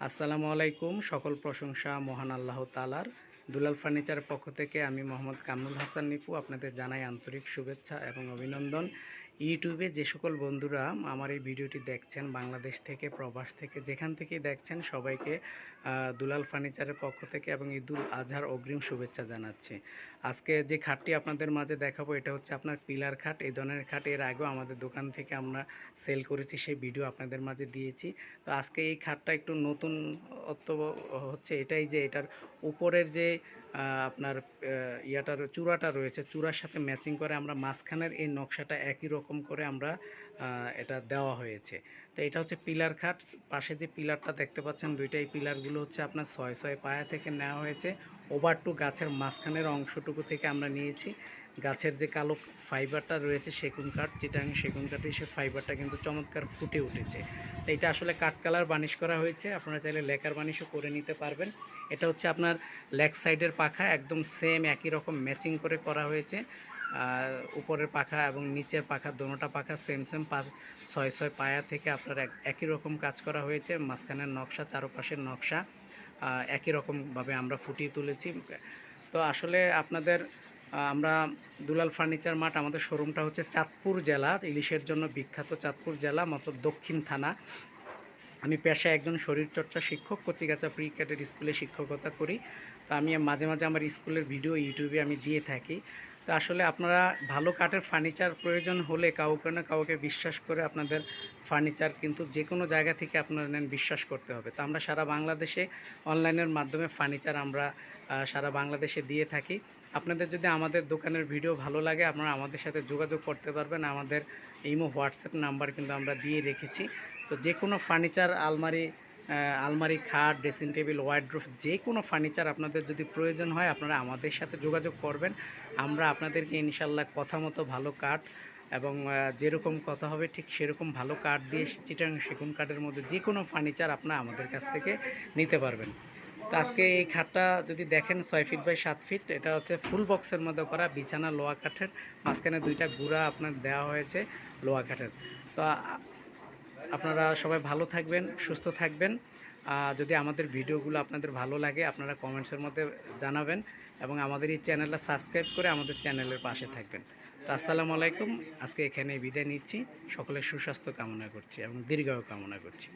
আসসালামু আলাইকুম, সকল প্রশংসা মহান আল্লাহ তালার দুলাল ফার্নিচারের পক্ষ থেকে আমি মোহাম্মদ কামরুল হাসান নিপু, আপনাদের জানাই আন্তরিক শুভেচ্ছা এবং অভিনন্দন। ইউটিউবে যে সকল বন্ধুরা আমার এই ভিডিওটি দেখছেন, বাংলাদেশ থেকে, প্রবাস থেকে, যেখান থেকেই দেখছেন, সবাইকে দুলাল ফার্নিচারের পক্ষ থেকে এবং ঈদুল আজহার অগ্রিম শুভেচ্ছা জানাচ্ছি। আজকে যে খাটটি আপনাদের মাঝে দেখাবো, এটা হচ্ছে আপনার পিলার খাট। এই ধরনের খাট এর আগেও আমাদের দোকান থেকে আমরা সেল করেছি, সেই ভিডিও আপনাদের মাঝে দিয়েছি। তো আজকে এই খাটটা একটু নতুন হচ্ছে এটাই যে এটার উপরের যে আপনার ইয়াটার চূড়াটা রয়েছে, চূড়ার সাথে ম্যাচিং করে আমরা মাঝখানের এই নকশাটা একই রকম করে আমরা এটা দেওয়া হয়েছে। তো এটা হচ্ছে পিলার খাট। পাশে যে পিলারটা দেখতে পাচ্ছেন, দুইটাই পিলারগুলো হচ্ছে আপনার ছয় ছয় পায়া থেকে নেওয়া হয়েছে। ওভার টু গাছের মাঝখানের অংশটুকু থেকে আমরা নিয়েছি। গাছের যে কালো ফাইবারটা রয়েছে সেগুন কাঠ, যেটা আমি সেগুন কাঠের সে ফাইবারটা কিন্তু চমৎকার ফুটে উঠেছে। তো এটা আসলে কাঠ কালার বানিশ করা হয়েছে। আপনারা চাইলে লেকার বানিশও করে নিতে পারবেন। এটা হচ্ছে আপনার লেগ সাইডের পাখা, একদম সেম একই রকম ম্যাচিং করে করা হয়েছে। আর উপরের পাখা এবং নিচের পাখা, দোনোটা পাখা সেম সেম পাঁচ ছয় ছয় পায়া থেকে আপনার এক- একই রকম কাজ করা হয়েছে, মাঝখানের নকশা, চারপাশের নকশা একই রকমভাবে আমরা ফুটিয়ে তুলেছি। তো আসলে আপনাদের আমরা দুলাল ফার্নিচার মাঠ, আমাদের শোরুমটা হচ্ছে চাঁদপুর জেলা, ইলিশের জন্য বিখ্যাত চাঁদপুর জেলা মতো দক্ষিণ থানা। আমি পেশায় একজন শরীরচর্চা শিক্ষক, কচিগাছা প্রি ক্যাডেট স্কুলে শিক্ষকতা করি। তো আমি মাঝে মাঝে আমার স্কুলের ভিডিও ইউটিউবে আমি দিয়ে থাকি। তো আসলে আপনারা ভালো কাঠের ফার্নিচার প্রয়োজন হলে কাউকে না কাউকে বিশ্বাস করে আপনাদের ফার্নিচার কিন্তু যে কোনো জায়গা থেকে আপনারা নেন বিশ্বাস করতে হবে। তো আমরা সারা বাংলাদেশে অনলাইনের মাধ্যমে ফার্নিচার আমরা সারা বাংলাদেশে দিয়ে থাকি। আপনাদের যদি আমাদের দোকানের ভিডিও ভালো লাগে, আপনারা আমাদের সাথে যোগাযোগ করতে পারবেন। আমাদের ইমো, হোয়াটসঅ্যাপ নাম্বার কিন্তু আমরা দিয়ে রেখেছি। তো যে কোনো ফার্নিচার আলমারি আলমারি, খাট ড্রেসিং টেবিল ওয়ার্ড্রোফ যে কোনো ফার্নিচার আপনাদের যদি প্রয়োজন হয়, আপনারা আমাদের সাথে যোগাযোগ করবেন। আমরা আপনাদেরকে ইনশাল্লাহ কথা মতো ভালো কাঠ এবং যেরকম কথা হবে ঠিক সেরকম ভালো কাঠ দিয়ে চিটাং সেগুন কাঠের মধ্যে যে কোনো ফার্নিচার আপনারা আমাদের কাছ থেকে নিতে পারবেন। তো আজকে এই খাটটা যদি দেখেন ছয় ফিট বাই সাত ফিট এটা হচ্ছে ফুল বক্সের মধ্যে করা বিছানা, লোহা কাঠের। মাঝখানে দুইটা গুঁড়া আপনার দেওয়া হয়েছে লোহা কাঠের। তো আপনারা সবাই ভালো থাকবেন, সুস্থ থাকবেন। যদি আমাদের ভিডিওগুলো আপনাদের ভালো লাগে, আপনারা কমেন্টসের মধ্যে জানাবেন এবং আমাদের এই চ্যানেলটা সাবস্ক্রাইব করে আমাদের চ্যানেলের পাশে থাকবেন। তো আসসালামু আলাইকুম, আজকে এখানে বিদায় নিচ্ছি। সকলের সুস্বাস্থ্য কামনা করছি এবং দীর্ঘায়ু কামনা করছি।